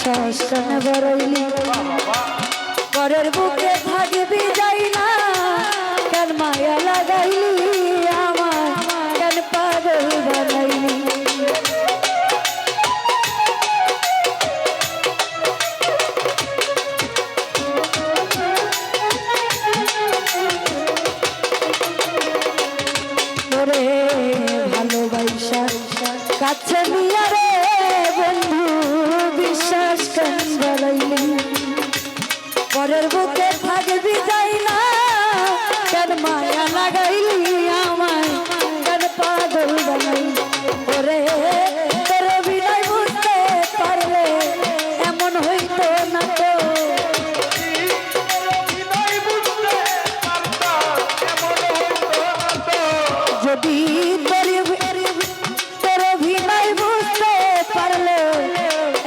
নিয়া বিশ্বাস পরের বুকে থাকবি যাই না, কেন মায়া লাগাইলি আমার কেন পাগল বানাইলি? ভালোবাসা, কাছে নিয়া পরের থাকবি যাই না? কেন মায়া লাগাইলি আমায়? কেন পাগল বানাইলি? ওরে, তোর বিনয় বুঝতে পারলে এমন হইতো না তো। যদি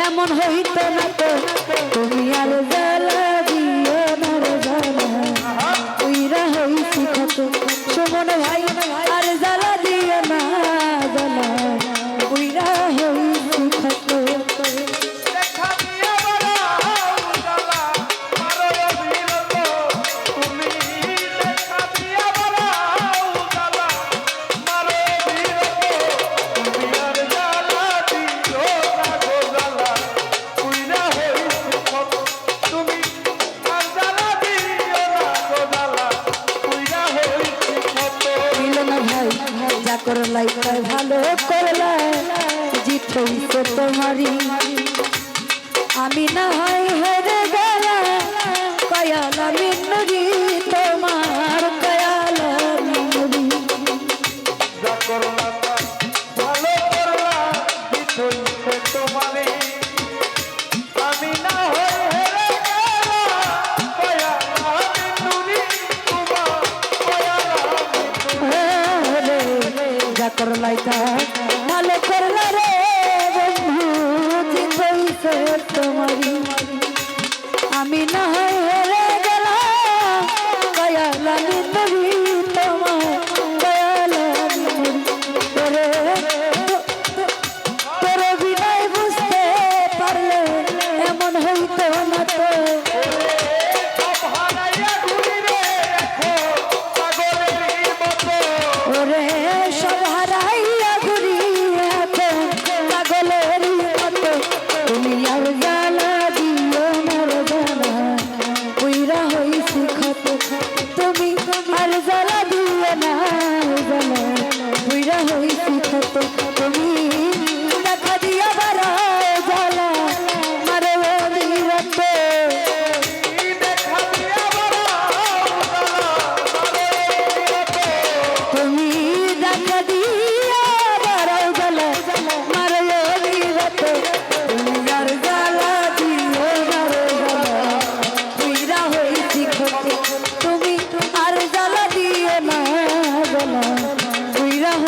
এমন হইতো না তো। তুমি আর করলাই তাই ভালো করলাই। জিত তোমারই। আমি না হয় করলা রে বন্ধু যে কইছে তোমারি আমি না হয় গেলাম দয়ালানি তুমি দিয়া না জানা। বুড়া হইছি তুমি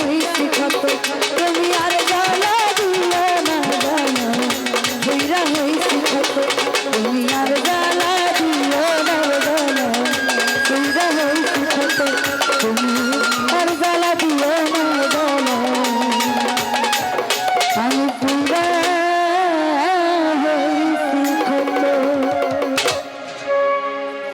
আমি শিখাতো তুমি আর